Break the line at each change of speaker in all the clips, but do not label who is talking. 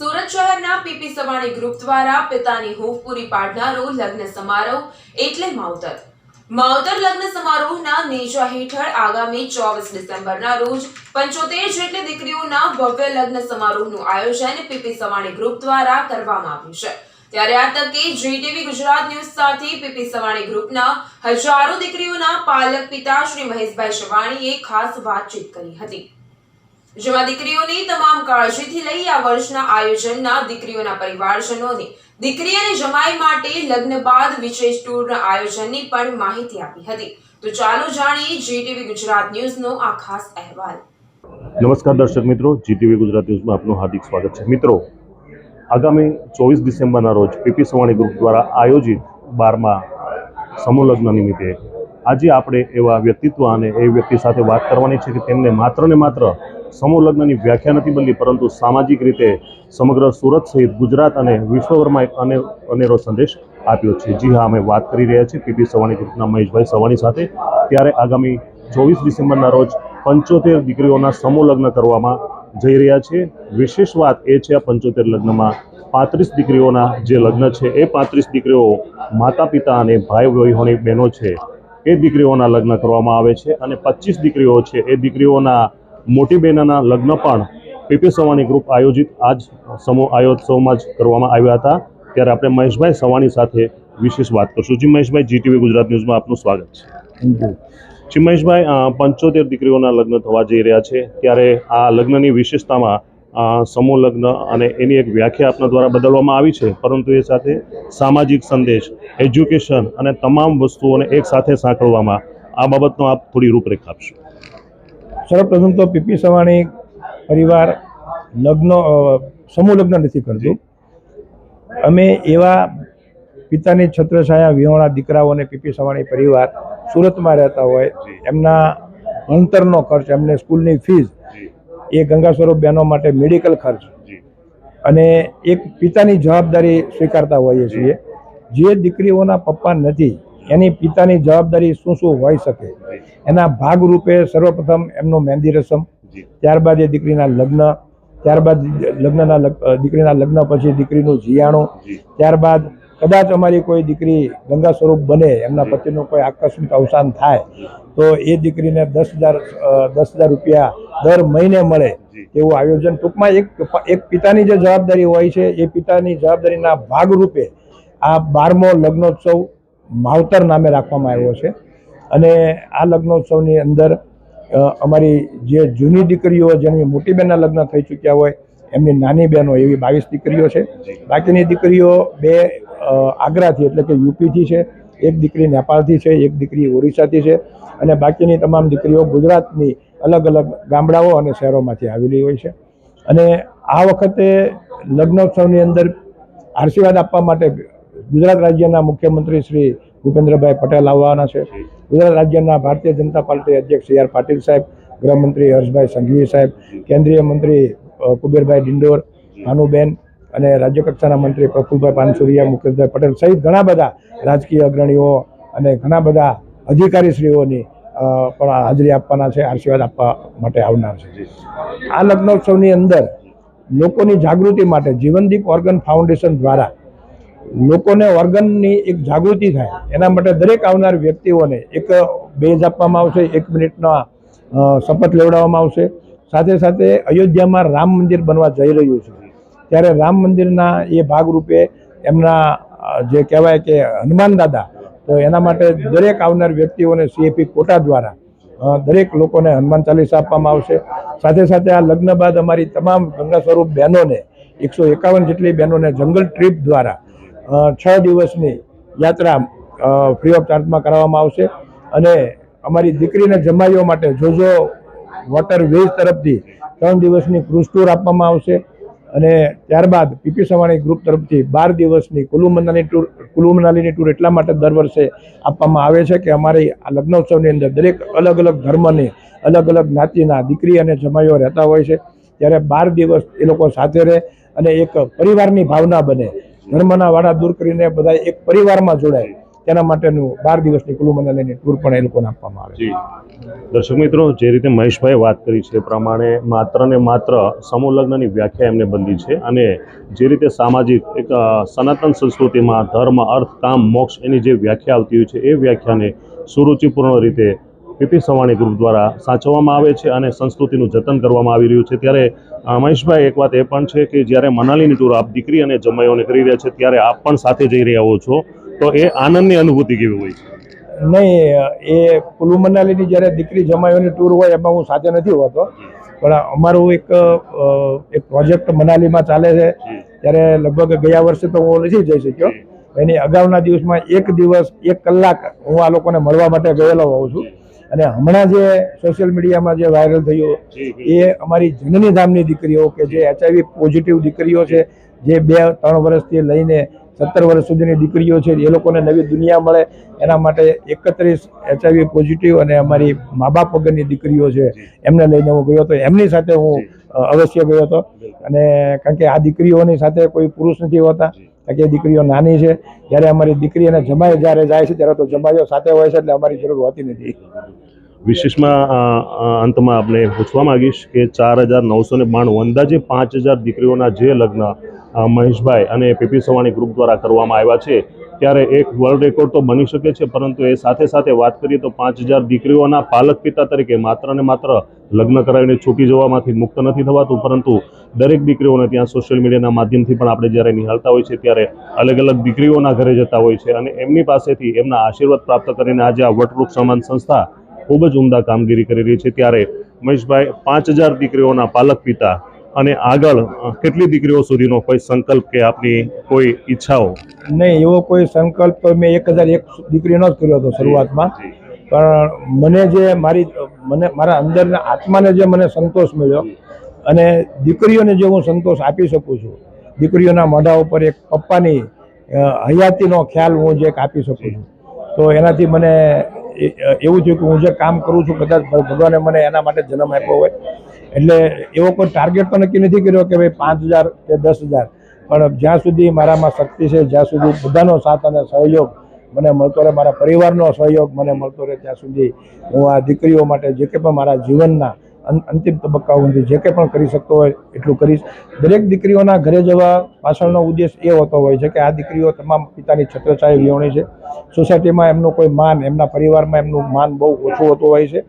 સુરત શહેરના PP Savani group દ્વારા પિતાની હૂફ પૂરી પાડનારો લગ્ન સમારોહ એટલે માવતર. માવતર લગ્ન સમારોહના નેજા હેઠળ આગામી ચોવીસ ડિસેમ્બરના રોજ પંચોતેર જેટલી દીકરીઓના ભવ્ય લગ્ન સમારોહનું આયોજન પીપી સવાણી ગ્રુપ દ્વારા કરવામાં આવ્યું છે. ત્યારે આ તકે જીટીવી ગુજરાત ન્યૂઝ સાથે પીપી સવાણી ગ્રુપના હજારો દીકરીઓના પાલક પિતા શ્રી મહેશભાઈ સવાણીએ ખાસ વાતચીત કરી હતી. જેમાં દીકરીઓની તમામ કાળજીથી લઈ આ વર્ષના આયોજનના દીકરીઓના પરિવારજનોને દીકરી અને જમાઈ માટે લગ્ન બાદ વિશેષ ટૂરના આયોજનની પણ માહિતી આપી હતી. તો ચાલો જાણીએ જીટીવી ગુજરાત ન્યૂઝનો આ ખાસ અહેવાલ.
નમસ્કાર દર્શક મિત્રો, જીટીવી ગુજરાત ન્યૂઝમાં આપનું હાર્દિક સ્વાગત છે. મિત્રો, આગામી ચોવીસ ડિસેમ્બરના રોજ પીપી સવાણી ગ્રુપ દ્વારા આયોજિત બારમા સમૂહ લગ્ન નિમિત્તે આજે આપણે એવા વ્યક્તિત્વ અને એ વ્યક્તિ સાથે વાત કરવાની છે કે તેમને માત્ર ને માત્ર સમૂહ લગ્નની વ્યાખ્યા નથી બદલી પરંતુ સામાજિક રીતે સમગ્ર સુરત સહિત ગુજરાત અને વિશ્વભરમાં એક અને અનેરો સંદેશ આપ્યો છે. જી હા, અમે વાત કરી રહ્યા છીએ પીપી સવાણી ગ્રુપના મહેશભાઈ સવાણી સાથે. ત્યારે આગામી ચોવીસ ડિસેમ્બરના રોજ પંચોતેર દીકરીઓના સમૂહ લગ્ન કરવામાં જઈ રહ્યા છે. વિશેષ વાત એ છે, આ પંચોતેર લગ્નમાં પાંત્રીસ દીકરીઓના જે લગ્ન છે, એ પાંત્રીસ દીકરીઓ માતા પિતા અને ભાઈ બહેનોની બહેનો છે, એ દીકરીઓના લગ્ન કરવામાં આવે છે અને પચીસ દીકરીઓ છે, એ દીકરીઓના મોટી બહેનના લગ્ન પણ પીપી સવાણી ગ્રુપ આયોજિત આજ સમૂહ આયોત્સવમાં જ કરવામાં આવ્યા હતા. ત્યારે આપણે મહેશભાઈ સવાણી સાથે વિશેષ વાત કરશું. જી મહેશભાઈ જીટીવી ગુજરાત ન્યૂઝમાં આપનું સ્વાગત છે. જી મહેશભાઈ પંચોતેર દીકરીઓના લગ્ન થવા જઈ રહ્યા છે. ત્યારે આ લગ્નની વિશેષતામાં સમૂહ લગ્ન અને એની એક વ્યાખ્યા આપના દ્વારા બદલવામાં આવી છે. પરંતુ એ સાથે સામાજિક સંદેશ એજ્યુકેશન અને તમામ વસ્તુઓને એક સાથે સાંકળવામાં આ બાબતનો આપ થોડી રૂપરેખા આપશો.
સર્વપ્રથમ તો પીપી સવાણી પરિવાર લગ્ન સમૂહ લગ્ન નથી કરતું. અમે એવા પિતાની છત્રછાયા વિહોણા દીકરાઓને પીપી સવાણી પરિવાર સુરતમાં રહેતા હોય એમના ભણતરનો ખર્ચ એમને સ્કૂલની ફીસ એ ગંગા સ્વરૂપ બહેનો માટે મેડિકલ ખર્ચ. અને એક પિતાની જવાબદારી સ્વીકારતા હોઈએ છીએ. જે દીકરીઓના પપ્પા નથી એની પિતાની જવાબદારી શું શું હોઈ શકે? એના ભાગરૂપે સર્વપ્રથમ એમનો મહેંદી રસમ ત્યારબાદ એ દીકરીના લગ્ન ત્યારબાદ લગ્નના દીકરીના લગ્ન પછી દીકરીનું જીયાણું ત્યારબાદ કદાચ અમારી કોઈ દીકરી ગંગા સ્વરૂપ બને એમના પતિનું કોઈ આકસ્મિક અવસાન થાય તો એ દીકરીને દસ હજાર દસ હજાર રૂપિયા દર મહિને મળે એવું આયોજન. ટૂંકમાં એક એક પિતાની જે જવાબદારી હોય છે એ પિતાની જવાબદારીના ભાગરૂપે આ બારમો લગ્નોત્સવ માવતર નામે રાખવામાં આવ્યો છે. અને આ લગ્નોત્સવની અંદર અમારી જે જૂની દીકરીઓ જેની મોટી બહેનના લગ્ન થઈ ચૂક્યા હોય, એમની નાની બહેનો એવી બાવીસ દીકરીઓ છે. બાકીની દીકરીઓ બે આગ્રાથી એટલે કે યુપીથી છે. એક દીકરી નેપાળથી છે, એક દીકરી ઓરિસ્સાથી છે. અને બાકીની તમામ દીકરીઓ ગુજરાતની અલગ અલગ ગામડાઓ અને શહેરોમાંથી આવેલી હોય છે. અને આ વખતે લગ્નોત્સવની અંદર આશીર્વાદ આપવા માટે ગુજરાત રાજ્યના મુખ્યમંત્રી શ્રી ભૂપેન્દ્રભાઈ પટેલ આવવાના છે. ગુજરાત રાજ્યના ભારતીય જનતા પાર્ટી અધ્યક્ષ સી આર પાટીલ સાહેબ ગૃહમંત્રી હર્ષભાઈ સંઘવી સાહેબ કેન્દ્રીય મંત્રી કુબેરભાઈ ડિંડોર ભાનુબેન અને રાજ્ય કક્ષાના મંત્રી પ્રફુલભાઈ પાનસુરિયા મુકેશભાઈ પટેલ સહિત ઘણા બધા રાજકીય અગ્રણીઓ અને ઘણા બધા અધિકારીશ્રીઓની પણ હાજરી આપવાના છે આશીર્વાદ આપવા માટે આવનાર છે. આ લગ્નોત્સવની અંદર લોકોની જાગૃતિ માટે જીવનદીપ ઓર્ગન ફાઉન્ડેશન દ્વારા લોકોને ઓર્ગનની એક જાગૃતિ થાય. એના માટે દરેક આવનાર વ્યક્તિઓને એક બેઝ આપવામાં આવશે, એક મિનિટના શપથ લેવડાવવામાં આવશે. સાથે સાથે અયોધ્યામાં રામ મંદિર બનવા જઈ રહ્યું છે. ત્યારે રામ મંદિરના એ ભાગરૂપે એમના જે કહેવાય કે હનુમાન દાદા, તો એના માટે દરેક આવનાર વ્યક્તિઓને સીએપી કોટા દ્વારા દરેક લોકોને હનુમાન ચાલીસા આપવામાં આવશે. સાથે સાથે આ લગ્ન બાદ અમારી તમામ ગંગા સ્વરૂપ બહેનોને, એકસો એકાવન જેટલી બહેનોને જંગલ ટ્રીપ દ્વારા છ દિવસની યાત્રા ફ્રી ઓફ ચાર્જમાં કરાવવામાં આવશે. અને અમારી દીકરીને જમાઈઓ માટે જોજો વોટર વેઝ તરફથી ત્રણ દિવસની ક્રુઝ ટૂર આપવામાં આવશે. અને ત્યારબાદ પીપી સવાણી ગ્રુપ તરફથી બાર દિવસની કુલુ મનાલી ટૂર કુલુ મનાલીની ટૂર એટલા માટે દર વર્ષે આપવામાં આવે છે કે અમારી આ લગ્નોત્સવની અંદર દરેક અલગ અલગ ધર્મની, અલગ અલગ જ્ઞાતિના દીકરી અને જમાઈઓ રહેતા હોય છે. ત્યારે બાર દિવસ એ લોકો સાથે રહે અને એક પરિવારની ભાવના બને. ધર્મના વાડા દૂર કરીને બધા એક પરિવારમાં જોડાય તેના માટેનું બાર દિવસની કુલુ મનાલીની ટૂર પણ એ લોકોને આપવામાં આવે
દર્શક મિત્રો, જે રીતે મહેશભાઈ વાત કરી છે પ્રમાણે માત્ર ને માત્ર સમૂહ લગ્નની વ્યાખ્યા એમને બંધી છે અને જે રીતે સામાજિક એક સનાતન સંસ્કૃતિમાં ધર્મ, અર્થ, કામ, મોક્ષ એની જે વ્યાખ્યા આવતી હોય છે, એ વ્યાખ્યાને સુરુચિપૂર્ણ રીતે પીપી સવાણી ગ્રુપ દ્વારા સાચવવામાં આવે છે અને સંસ્કૃતિનું જતન કરવામાં આવી રહ્યું છે. ત્યારે મહેશભાઈ, એક વાત એ પણ છે કે જ્યારે મનાલીની ટૂર આપ દીકરી અને જમાઈઓને કરી રહ્યા છે, ત્યારે આપ પણ સાથે જઈ રહ્યા હો છો. તો એ આનંદની અનુભૂતિ કેવી હોય? છે
નહીં, એ કુલુ મનાલીની જ્યારે દીકરી જમાઈઓની ટૂર હોય એમાં હું સાથે નથી હોતો. પણ અમારું એક એક પ્રોજેક્ટ મનાલીમાં ચાલે છે. ત્યારે લગભગ ગયા વર્ષે તો હું નથી જઈ શક્યો. એની અગાઉના દિવસમાં એક દિવસ, એક કલાક હું આ લોકોને મળવા માટે ગયેલો હોઉં છું. અને હમણાં જે સોશિયલ મીડિયામાં જે વાયરલ થયું એ અમારી જનની ધામની દીકરીઓ કે જે એચઆઈવી પોઝિટિવ દીકરીઓ છે જે બે ત્રણ વર્ષથી લઈને સત્તર વર્ષ સુધીની દીકરીઓ છે એ લોકોને નવી દુનિયા મળે. એના માટે એકત્રીસ એચઆઈવી પોઝિટિવ અને અમારી મા બાપ વગરની દીકરીઓ છે એમને લઈને હું ગયો હતો. એમની સાથે હું અવશ્ય ગયો હતો. અને કારણ કે આ દીકરીઓની સાથે કોઈ પુરુષ નથી હોતા. કે દીકરીઓ નાની છે, જ્યારે અમારી દીકરી અને જમાઈ જ્યારે જાય છે, ત્યારે તો જમાઈઓ સાથે હોય છે, એટલે અમારી જરૂર હોતી નથી.
વિશેષમાં અંતમાં આપણે પૂછવા માંગીશ કે ચાર હજાર નવસો ને બાણું અંદાજે પાંચ હજાર દીકરીઓના જે લગ્ન મહેશભાઈ અને પીપી સવાણી ગ્રુપ દ્વારા કરવામાં આવ્યા છે, ત્યારે એક વર્લ્ડ રેકોર્ડ તો બની શકે છે, પરંતુ એ સાથે સાથે વાત કરીએ તો પાંચ હજાર દીકરીઓના પાલક પિતા તરીકે માત્ર ને માત્ર લગ્ન કરાવીને છૂટી જવામાંથી મુક્ત નથી થવાતું પરંતુ દરેક દીકરીઓને ત્યાં સોશિયલ મીડિયાના માધ્યમથી પણ આપણે જ્યારે નિહાળતા હોય છે ત્યારે અલગ અલગ દીકરીઓના ઘરે જતા હોય છે અને એમની પાસેથી એમના આશીર્વાદ પ્રાપ્ત કરીને આજે આ વટવૃક્ષ સમાન સંસ્થા ખૂબ જ ઉમદા કામગીરી કરી રહી છે. ત્યારે મહેશભાઈ પાંચ હજાર દીકરીઓના પાલક પિતા અને આગળ કેટલી દીકરીઓ સુધીનો કોઈ સંકલ્પ કે આપની કોઈ ઈચ્છાઓ?
નહીં એવો કોઈ સંકલ્પ મેં એક હજાર એક દીકરીનો જ કર્યો હતો શરૂઆતમાં. પણ મને જે મારી મને, મારા અંદરના આત્માને જે મને સંતોષ મળ્યો અને દીકરીઓને જે હું સંતોષ આપી શકું છું, દીકરીઓના મોઢા ઉપર એક પપ્પાની હયાતીનો ખ્યાલ હું જે આપી શકું છું. તો એનાથી મને એવું થયું કે હું જે કામ કરું છું કદાચ ભગવાને મને એના માટે જન્મ આપ્યો હોય. એટલે એવો કોઈ ટાર્ગેટ તો નક્કી નથી કર્યો કે ભાઈ પાંચ હજાર કે દસ હજાર. પણ જ્યાં સુધી મારામાં શક્તિ છે, જ્યાં સુધી બધાનો સાથ અને સહયોગ મને મળતો રહે, મારા પરિવારનો સહયોગ મને મળતો રહે ત્યાં સુધી. હું આ દીકરીઓ માટે જે કંઈ પણ મારા જીવનના અંતિમ તબક્કાઓ સુધી જે કંઈ પણ કરી શકતો હોય, એટલું કરીશ. દરેક દીકરીઓના ઘરે જવા પાછળનો ઉદ્દેશ એ હોતો હોય છે કે આ દીકરીઓ તમામ પિતાની છત્રછાયા વિહોણી છે. સોસાયટીમાં એમનું કોઈ માન, એમના પરિવારમાં એમનું માન બહુ ઓછું હોતું હોય છે.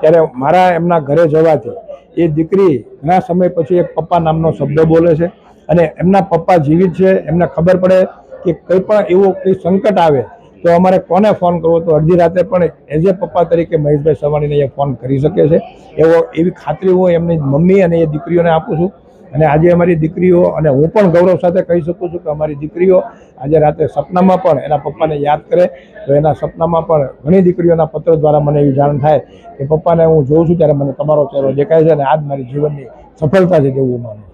ત્યારે મારા એમના ઘરે જવાથી એ દીકરી ઘણા સમય પછી એક પપ્પા નામનો શબ્દ બોલે છે અને એમના પપ્પા જીવિત છે. એમને ખબર પડે કે કંઈ પણ એવું કંઈ સંકટ આવે તો અમારે કોને ફોન કરવો તો અડધી રાતે પણ એઝ એ પપ્પા તરીકે મહેશભાઈ સવાણીને એ ફોન કરી શકે છે. એવો, એવી ખાતરી હું એમની મમ્મી અને એ દીકરીઓને આપું છું. અને આજે અમારી દીકરીઓ અને હું પણ ગૌરવ સાથે કહી શકું છું કે અમારી દીકરીઓ આજે રાતે સપનામાં પણ એના પપ્પાને યાદ કરે. તો એના સપનામાં પણ ઘણી દીકરીઓના પત્ર દ્વારા મને એવી જાણ થાય કે પપ્પાને હું જોઉં છું ત્યારે મને તમારો ચહેરો દેખાય છે અને આજ મારી જીવનની સફળતા છે તેવું હું માનું.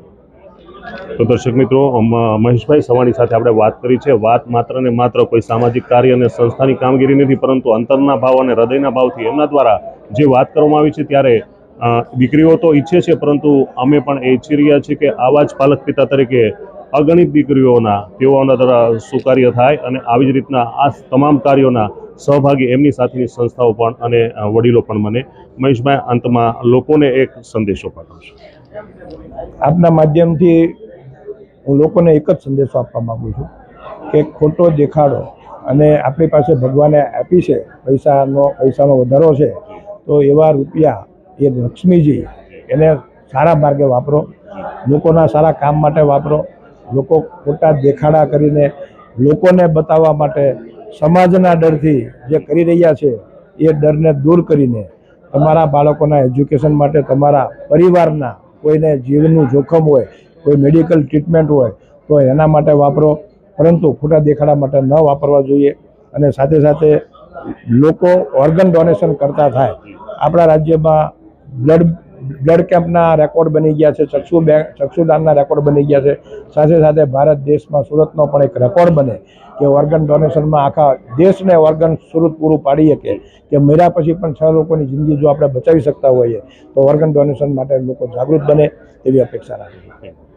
તો દર્શક મિત્રો મહેશભાઈ સવાણી સાથે આપણે વાત કરી છે. વાત માત્ર ને માત્ર કોઈ સામાજિક કાર્ય અને સંસ્થાની કામગીરી નથી, પરંતુ અંતરના ભાવ અને હૃદયના ભાવથી એમના દ્વારા જે વાત કરવામાં આવી છે ત્યારે દીકરીઓ તો ઈચ્છે છે, પરંતુ અમે પણ એ ઈચ્છી રહ્યા છીએ કે આવા જ પાલક પિતા તરીકે અગણિત દીકરીઓના, તેઓના દ્વારા સુકાર્ય થાય અને આવી જ રીતના આ તમામ કાર્યોના સહભાગી એમની સાથેની સંસ્થાઓ પણ અને વડીલો પણ મને મહેશભાઈ, અંતમાં લોકોને એક સંદેશો પાઠવશે
આપના માધ્યમથી હું લોકોને એક જ સંદેશો આપવા માગું છું કે ખોટો દેખાડો અને આપણી પાસે ભગવાને આપી છે, પૈસાનો પૈસાનો વધારો છે, તો એવા રૂપિયા એ લક્ષ્મીજી એને સારા માર્ગે વાપરો, લોકોના સારા કામ માટે વાપરો, લોકો ખોટા દેખાડા કરીને લોકોને બતાવવા માટે સમાજના ડરથી જે કરી રહ્યા છે, એ ડરને દૂર કરીને તમારા બાળકોના એજ્યુકેશન માટે, તમારા પરિવારના કોઈને જીવનું જોખમ હોય, કોઈ મેડિકલ ટ્રીટમેન્ટ હોય, તો એના માટે વાપરો. પરંતુ ખોટા દેખાડા માટે ન વાપરવા જોઈએ. અને સાથે સાથે લોકો ઓર્ગન ડોનેશન કરતા થાય. આપણા રાજ્યમાં બ્લડ બ્લડ કેમ્પના રેકોર્ડ બની ગયા છે, ચક્ષુ બે, ચક્ષુદાનના રેકોર્ડ બની ગયા છે. સાથે સાથે ભારત દેશમાં સુરતનો પણ એક રેકોર્ડ બને કે ઓર્ગન ડોનેશનમાં આખા દેશને ઓર્ગન સુરત પૂરું પાડી શકે કે મર્યા પછી પણ છ લોકોની જિંદગી જો આપણે બચાવી શકતા હોઈએ, તો ઓર્ગન ડોનેશન માટે લોકો જાગૃત બને તેવી અપેક્ષા રાખીએ.